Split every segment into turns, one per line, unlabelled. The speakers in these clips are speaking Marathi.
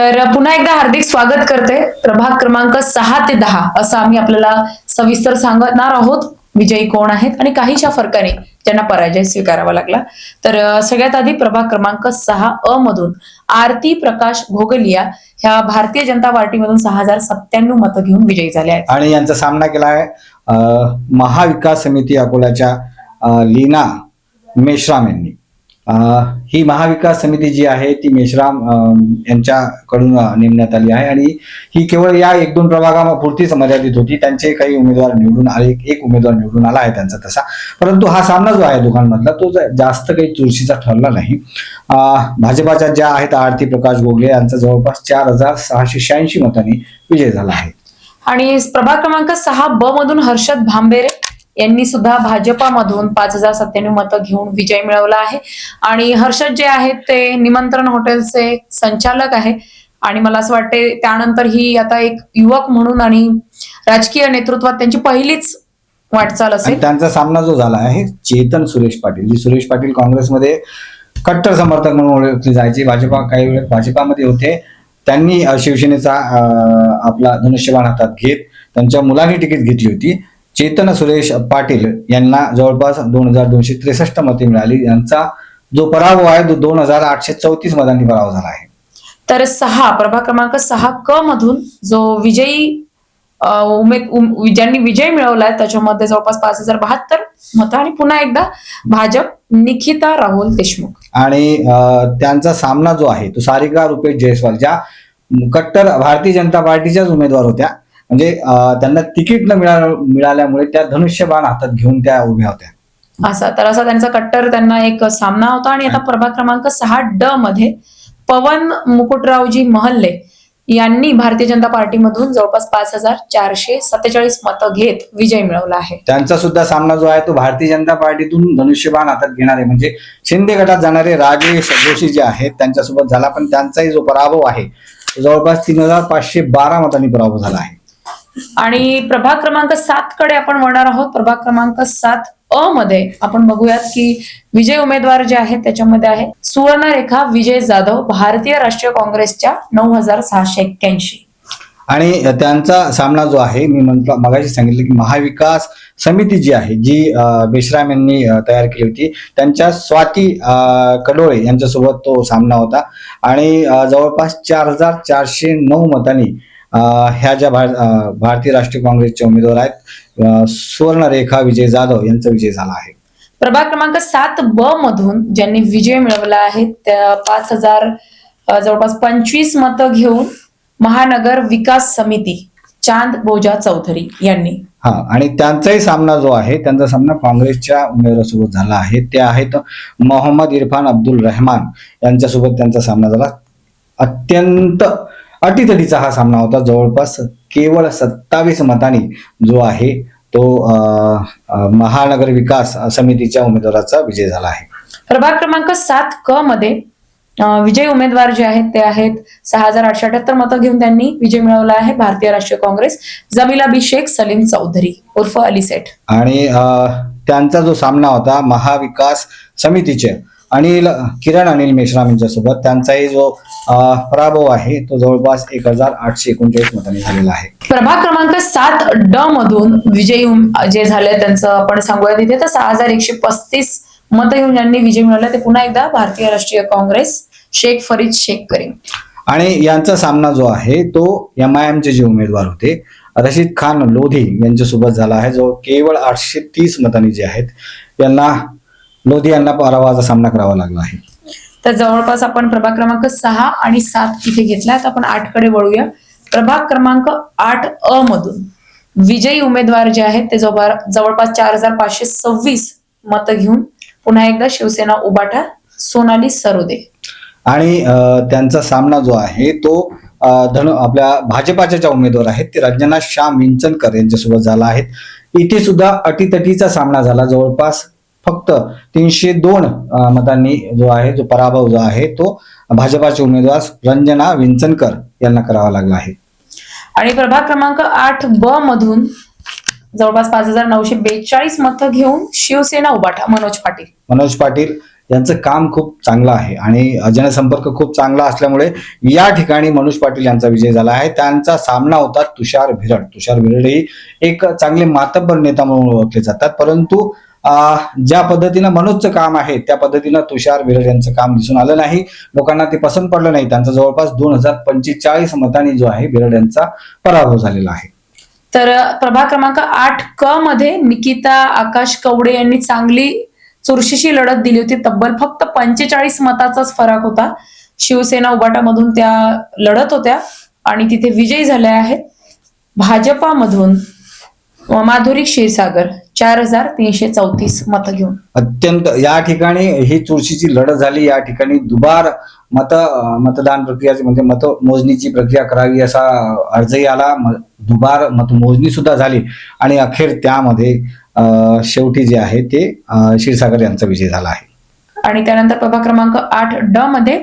तर पुन्हा एकदा हार्दिक स्वागत करते. प्रभाग क्रमांक सहा ते दहा असं आम्ही आपल्याला सविस्तर सांगणार आहोत. विजयी कोण आहेत आणि काहीच्या फरकाने त्यांना पराजय स्वीकारावा लागला. तर सगळ्यात आधी प्रभाग क्रमांक सहा अ मधून आरती प्रकाश घोगलिया ह्या भारतीय जनता पार्टीमधून सहा हजार सत्त्याण्णव मतं घेऊन विजयी झाल्या आहेत.
आणि यांचा सामना केला आहे महाविकास समिती अकोल्याच्या लीना मेश्राम यांनी. ही महाविकास समिती जी आहे ती मेश्राम यांच्याकडून नेमण्यात आली आहे. आणि ही केवळ या एक दोन प्रभागापुरतीच मर्यादित होती. त्यांचे काही उमेदवार निवडून आले एक उमेदवार निवडून आला आहे त्यांचा तसा. परंतु हा सामना जो आहे दोघांमधला तो जास्त काही चुरशीचा ठरला नाही. भाजपाच्या ज्या आहेत आरती प्रकाश गोगले यांचा जवळपास चार हजार सहाशे शहाऐंशी मतांनी विजय झाला आहे.
आणि प्रभाग क्रमांक सहा ब मधून हर्षद भांबेरे यांनी सुद्धा भाजपामधून पाच हजार सत्त्याण्णव मतं घेऊन विजय मिळवला आहे. आणि हर्षद जे आहेत ते निमंत्रण हॉटेलचे संचालक आहे. आणि मला असं वाटते त्यानंतर ही आता एक युवक म्हणून आणि राजकीय नेतृत्वात त्यांची पहिलीच वाटचाल असेल.
त्यांचा सामना जो झाला आहे चेतन सुरेश पाटील. जी सुरेश पाटील काँग्रेसमध्ये कट्टर समर्थक म्हणून ओळखले जायचे. भाजपा काही वेळ भाजपामध्ये होते. त्यांनी शिवसेनेचा आपला धनुष्यबाण हातात घेत त्यांच्या मुलांनी तिकीट घेतली होती. चेतन सुरेश पाटील यांना जवळपास दोन हजार दोनशे त्रेसष्ट मते मिळाली. यांचा जो पराभव आहे तो दोन हजार आठशे चौतीस मतांनी पराभव झाला आहे.
तर सहा प्रभाग क्रमांक सहा क मधून जो विजयी उमेद उम- ज्यांनी विजय मिळवलाय त्याच्यामध्ये जवळपास पाच हजार बहात्तर मतं आणि पुन्हा एकदा भाजप निखिता राहुल देशमुख.
आणि त्यांचा सामना जो आहे तो सारिका रुपेश जयस्वाल ज्या कट्टर भारतीय जनता पार्टीच्याच उमेदवार होत्या म्हणजे त्यांना तिकीट न मिळा मिळाल्यामुळे त्या धनुष्यबाण हातात घेऊन त्या उभ्या होत्या.
असा तर असा त्यांचा कट्टर त्यांना एक सामना होता आणि आता प्रभाग क्रमांक सहा ड मध्ये पवन मुकुटरावजी महल्ले यांनी भारतीय जनता पार्टीमधून जवळपास पाच हजार चारशे सत्तेचाळीस मतं घेत विजय मिळवला आहे.
त्यांचा सुद्धा सामना जो आहे तो भारतीय जनता पार्टीतून धनुष्यबाण हातात घेणारे म्हणजे शिंदे गटात जाणारे राजेश जोशी जे आहेत त्यांच्यासोबत झाला पण त्यांचाही जो पराभव आहे जवळपास तीन हजार पाचशे बारा मतांनी पराभव झाला आहे.
आणि प्रभाग क्रमांक सात कडे आपण वळणार आहोत. प्रभाग क्रमांक सात अ मध्ये आपण बघूयात की विजय उमेदवार जे आहेत त्याच्यामध्ये आहे सुवर्णरेखा विजय जाधव भारतीय राष्ट्रीय काँग्रेसच्या नऊ हजार सहाशे एक्क्याऐंशी.
आणि त्यांचा सामना जो आहे मी म्हटलं मगाशी सांगितलं की महाविकास समिती जी आहे जी अं, बेशराम यांनी तयार केली होती त्यांच्या स्वाती कडोळे यांच्यासोबत तो सामना होता. आणि जवळपास चार हजार चारशे नऊ मतांनी ह्या ज्या भारतीय राष्ट्रीय काँग्रेसचे उमेदवार आहेत सुवर्णरेखा विजय जाधव यांचा विजय झाला आहे.
प्रभाग क्रमांक सात ब मधून ज्यांनी विजय मिळवला आहे त्या पाच हजार जवळपास पंचवीस मतं घेऊन महानगर विकास समिती चांद बोजा चौधरी यांनी.
हा आणि त्यांचाही सामना जो आहे त्यांचा सामना काँग्रेसच्या उमेदवारासोबत झाला आहे. ते आहेत मोहम्मद इरफान अब्दुल रहमान यांच्यासोबत त्यांचा सामना झाला. अत्यंत अटीतटीचा हा सामना होता. जवळपास केवळ सत्तावीस मतांनी जो आहे तो महानगर विकास समितीच्या उमेदवाराचा विजय झाला आहे.
प्रभाग क्रमांक सात क मध्ये विजय उमेदवार जे आहेत ते आहेत सहा हजार आठशे अठ्याहत्तर मतं घेऊन त्यांनी विजय मिळवला आहे. भारतीय राष्ट्रीय काँग्रेस जमीला शेख सलीम चौधरी उर्फ अली सेठ
आणि त्यांचा जो सामना होता महाविकास समितीचे अनिल किरण अनिल मेश्राम यांच्यासोबत त्यांचाही जो पराभव आहे तो जवळपास एक हजार आठशे एकोणचाळीस मतांनी झालेला आहे.
प्रभाग क्रमांक सात ड मधून विजयी जे झाले त्यांचं आपण सांगूया तिथे. तर सहा हजार एकशे पस्तीस मतं घेऊन ज्यांनी विजय मिळवला ते पुन्हा एकदा भारतीय राष्ट्रीय काँग्रेस शेख फरीद शेख करीम.
आणि यांचा सामना जो आहे तो एम आय एमचे जे उमेदवार होते रशीद खान लोधी यांच्यासोबत झाला आहे जो केवळ आठशे तीस मतांनी जे आहेत यांना लोधी यांना पराभवाचा सामना करावा लागला आहे.
तर जवळपास आपण प्रभाग क्रमांक सहा आणि सात इथे घेतला आता आपण आठकडे वळूया. प्रभाग क्रमांक आठ अ मधून विजयी उमेदवार जे आहेत ते जवळ- जवळपास चार हजार पाचशे सव्वीस मतं घेऊन पुन्हा एकदा शिवसेना उबाठा सोनाली सरोदे.
आणि त्यांचा सामना जो आहे तो धनु आपल्या भाजपाच्या ज्या उमेदवार आहेत ते रंजना शाह मिंचनकर यांच्यासोबत झाला आहे. इथे सुद्धा अटीतटीचा सामना झाला. जवळपास फक्त तीनशे दोन मतांनी जो आहे जो पराभव जो आहे तो भाजपाचे उमेदवार रंजना विंचनकर यांना करावा लागला आहे.
आणि प्रभाग क्रमांक आठ ब मधून जवळपास पाच हजार नऊशे बेचाळीस मतं घेऊन शिवसेना उबाठा मनोज पाटील.
मनोज पाटील यांचं काम खूप चांगलं आहे आणि जनसंपर्क खूप चांगला असल्यामुळे या ठिकाणी मनोज पाटील यांचा विजय झाला आहे. त्यांचा सामना होता तुषार भिरड. तुषार भिरड ही एक चांगले मातब्बर नेता म्हणून ओळखले जातात. परंतु ज्या पद्धतीनं मनोजचं काम आहे त्या पद्धतीनं तुषार भिरड यांचं काम दिसून आलं नाही. लोकांना ते पसंत पडलं नाही. त्यांचा जवळपास दोन हजार पंचेचाळीस मतांनी जो आहे विरड यांचा पराभव झालेला आहे.
तर प्रभाग क्रमांक आठ क मध्ये निकिता आकाश कवडे यांनी चांगली चुरशीशी लढत दिली होती. तब्बल फक्त पंचेचाळीस मताचाच फरक होता. शिवसेना उबाटामधून त्या लढत होत्या आणि तिथे विजयी झाल्या आहेत. भाजपामधून माधुरी क्षीरसागर. चार हजार तीनशे चौतीस मतं घेऊन.
अत्यंत या ठिकाणी ही चुरशीची लढत झाली. या ठिकाणी दुबार मत मतदान प्रक्रिया म्हणजे मत मोजणीची प्रक्रिया करावी असा अर्जही आला. दुबार मतमोजणी सुद्धा झाली. आणि अखेर त्यामध्ये शेवटी जे आहे ते क्षीरसागर यांचा विजय झाला आहे.
आणि त्यानंतर प्रभाग क्रमांक आठ ड मध्ये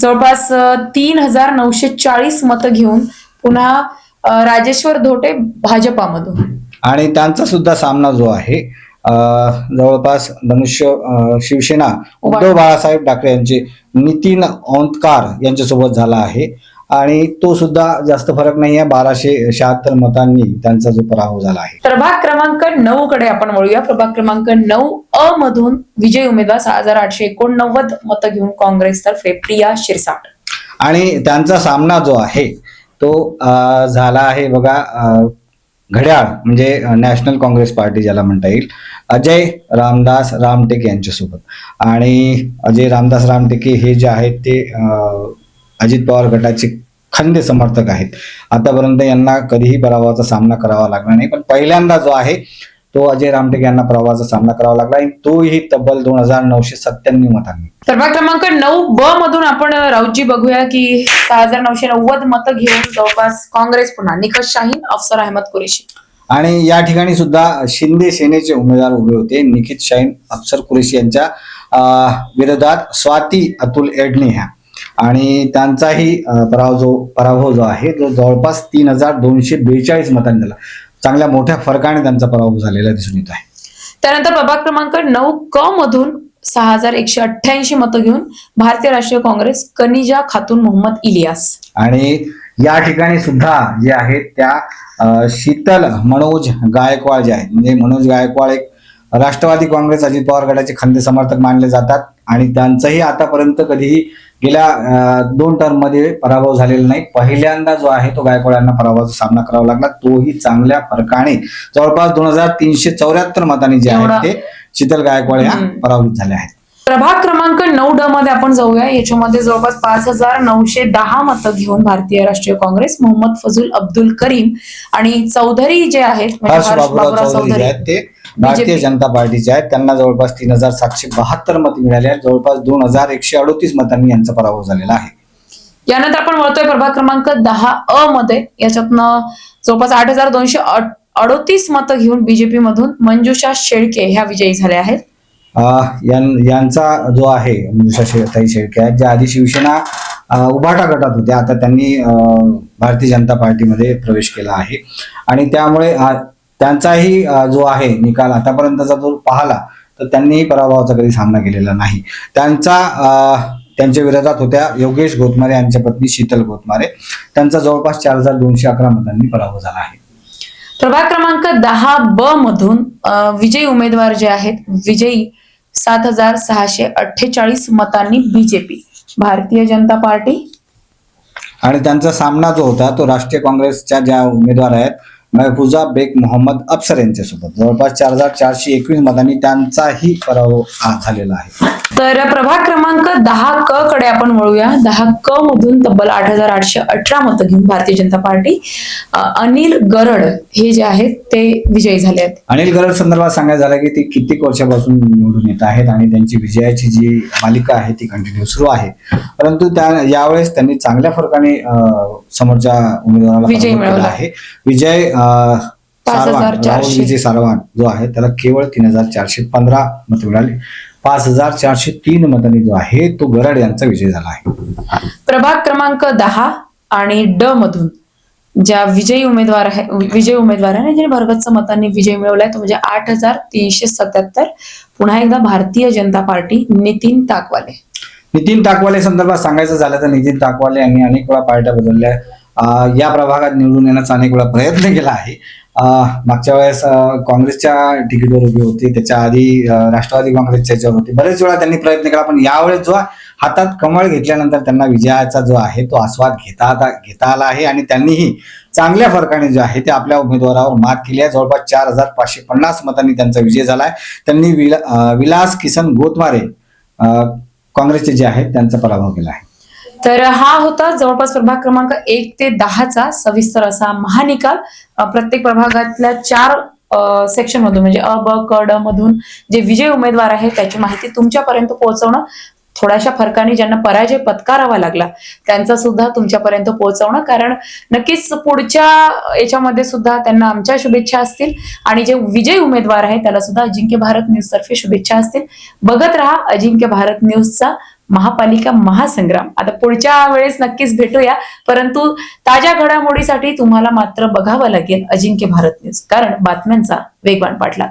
जवळपास तीन हजार नऊशे चाळीस मतं घेऊन पुन्हा राजेश्वर धोटे भाजपामधून.
आणि त्यांचा सुद्धा सामना जो आहे जवळपास धनुष्य शिवसेना उद्धव बाळासाहेब ठाकरे यांचे नितीन औंतकार यांच्यासोबत झाला आहे. आणि तो सुद्धा जास्त फरक नाही आहे बाराशे शहात्तर मतांनी त्यांचा जो पराभव झाला आहे.
प्रभाग क्रमांक नऊ कडे आपण वळूया. प्रभाग क्रमांक नऊ अ मधून विजय उमेदवार सहा हजार आठशे एकोणनव्वद मतं घेऊन काँग्रेसतर्फे प्रिया शिरसाट.
आणि त्यांचा सामना जो आहे तो झाला आहे बघा घड्याळ म्हणजे नॅशनल काँग्रेस पार्टी ज्याला म्हणता येईल अजय रामदास रामटेके यांच्यासोबत. आणि अजय रामदास रामटेके हे जे आहेत ते अजित पवार गटाचे खंदे समर्थक आहेत. आतापर्यंत यांना कधीही पराभवाचा सामना करावा लागला नाही. पण पहिल्यांदा जो आहे तो अजय रामटेके यांना पराभवाचा सामना करावा लागला आणि तोही तब्बल दोन हजार नऊशे सत्त्याण्णव मतांनी.
प्रभाग क्रमांक नऊ ब मधून आपण राऊतजी बघूया की सहा हजार नऊशे नव्वद मतं घेऊन जवळपास काँग्रेस पुन्हा निकष शाहीन अफसर अहमद कुरेशी.
आणि या ठिकाणी सुद्धा शिंदे सेनेचे उमेदवार उभे होते निखित शाहीन अफसर कुरेशी यांच्या विरोधात स्वाती अतुल एडणे ह्या आणि त्यांचाही पराभव जो पराभव जो आहे तो जवळपास तीन हजार दोनशे बेचाळीस मतांनी झाला. चांगल्या मोठ्या फरकाने त्यांचा पराभव झालेला दिसून येत आहे.
त्यानंतर प्रभाग क्रमांक नऊ क मधून सहा हजार एकशे अठ्ठ्याऐंशी मतं घेऊन भारतीय राष्ट्रीय काँग्रेस कनिजा खातून मोहम्मद इलियास.
आणि या ठिकाणी सुद्धा जे आहेत त्या शीतल मनोज गायकवाड जे आहेत म्हणजे मनोज गायकवाड एक राष्ट्रवादी काँग्रेस अजित पवार गटाचे खंदे समर्थक मानले जातात आणि त्यांचाही आतापर्यंत कधीही गेल्या दोन टर्ममध्ये पराभव झालेला नाही. पहिल्यांदा जो आहे तो गायकवाड यांना पराभवाचा सामना करावा लागला. तोही चांगल्या फरकाने जवळपास दोन हजार तीनशे चौऱ्याहत्तर मतांनी जे आहेत ते शीतल गायकवाड या. पराभूत झाल्या आहेत.
प्रभाग क्रमांक नऊ ड मध्ये आपण जाऊया. याच्यामध्ये जवळपास पाच हजार नऊशे दहा मतं घेऊन भारतीय राष्ट्रीय काँग्रेस मोहम्मद फजूल अब्दुल करीम आणि चौधरी जे आहेत म्हणजे
चौधरी ते भारतीय. जनता पार्टीचे आहेत. त्यांना जवळपास तीन हजार सातशे बहात्तर मत मिळाली आहेत. जवळपास दोन हजार एकशे अडोतीस मतांनी यांचा पराभव झालेला आहे.
यानंतर आपण वळतोय प्रभाग क्रमांक दहा अ मध्ये. याच्यातनं जवळपास आठ हजार दोनशे अडोतीस मतं घेऊन बीजेपी मधून मंजुषा शेळके ह्या विजयी झाल्या आहेत.
यांचा जो आहे मंजुषा शे- ताई शेळके आहेत ज्या आधी शिवसेना उभाटा गटात होत्या. आता त्यांनी भारतीय जनता पार्टीमध्ये प्रवेश केला आहे. आणि त्यामुळे त्यांचाही जो आहे निकाल आतापर्यंतचा जो पाहला तर त्यांनीही पराभवाचा कधी सामना केलेला नाही. त्यांचा अं, त्यांच्या विरोधात होत्या योगेश गोतमारे यांच्या पत्नी शीतल गोतमारे. त्यांचा जवळपास चार हजार दोनशे अकरा मतांनी पराभव झाला आहे.
प्रभाग क्रमांक दहा ब मधून विजयी उमेदवार जे आहेत विजयी सात हजार सहाशे अठ्ठेचाळीस मतांनी बीजेपी भारतीय जनता पार्टी.
आणि त्यांचा सामना जो होता तो राष्ट्रीय काँग्रेसच्या ज्या उमेदवार आहेत महफुजा बेग मोहम्मद अफसर यांच्यासोबत. जवळपास चार हजार चारशे एकवीस मतांनी त्यांचाही पराभव झालेला आहे.
तर प्रभाग क्रमांक दहा क कडे आपण वळूया. दहा क मधून तब्बल आठ हजार आठशे अठरा मतं घेऊन भारतीय जनता पार्टी अनिल गरड हे जे आहेत ते विजयी झाले आहेत.
अनिल गरड संदर्भात सांगायचं झालं की ते कित्येक वर्षापासून निवडून येत आहेत आणि त्यांची विजयाची जी मालिका आहे ती कंटिन्यू सुरू आहे. परंतु त्या यावेळेस त्यांनी चांगल्या फरकाने समोरच्या उमेदवाराला
मिळवला.
आहे. विजय सारवान, राहुल. विजय सारवान जो आहे त्याला केवळ तीन हजार चारशे पंधरा मतं मिळाली. पाच हजार चारशे तीन मतांनी जो आहे तो गरड यांचा विजय झाला आहे.
प्रभाग क्रमांक दहा आणि ड मधून ज्या विजयी उमेदवार आहे विजयी उमेदवार आहे ज्याने भरगच्च मतांनी विजय मिळवलाय तो म्हणजे आठ हजार तीनशे सत्याहत्तर. पुन्हा एकदा भारतीय जनता पार्टी नितीन ताकवाले.
नितीन ताकवाले संदर्भात सांगायचं झालं तर नितीन ताकवाले यांनी अनेक वेळा पार्ट्या बदलल्या. या प्रभागात निवडून येण्याचा अनेक वेळा प्रयत्न केला आहे. मागच्या वेळेस काँग्रेसच्या तिकीटवर उभी होती त्याच्या आधी राष्ट्रवादी काँग्रेसच्या याच्यावर होती. बरेच वेळा त्यांनी प्रयत्न केला पण यावेळेस जो हातात कमळ घेतल्यानंतर त्यांना विजयाचा जो आहे तो आस्वाद घेता आता घेता आला आहे आणि त्यांनीही चांगल्या फरकाने जे आहे ते आपल्या उमेदवारावर मात केली आहे. जवळपास चार हजार पाचशे पन्नास मतांनी त्यांचा विजय झालाय त्यांनी विला विलास किसन गोतमारे काँग्रेसचे जे आहेत त्यांचा पराभव केला आहे.
तर हा होता जवळपास प्रभाग क्रमांक एक ते दहाचा सविस्तर असा महानिकाल. प्रत्येक प्रभागातल्या चार सेक्शन मधून म्हणजे अ ब क ड मधून जे विजय उमेदवार आहे त्याची माहिती तुमच्यापर्यंत पोहोचवणं थोड्याशा फरकाने ज्यांना पराजय पत्करावा लागला त्यांचा सुद्धा तुमच्यापर्यंत पोहोचवणं. कारण नक्कीच पुढच्या याच्यामध्ये सुद्धा त्यांना आमच्या शुभेच्छा असतील. आणि जे विजयी उमेदवार आहे त्याला सुद्धा अजिंक्य भारत न्यूज तर्फे शुभेच्छा असतील. बघत राहा अजिंक्य भारत न्यूजचा महापालिका महासंग्राम. आता पुढच्या वेळेस नक्कीच भेटूया परंतु ताज्या घडामोडीसाठी तुम्हाला मात्र बघावं लागेल अजिंक्य भारत न्यूज. कारण बातम्यांचा वेगवान पाठलाग.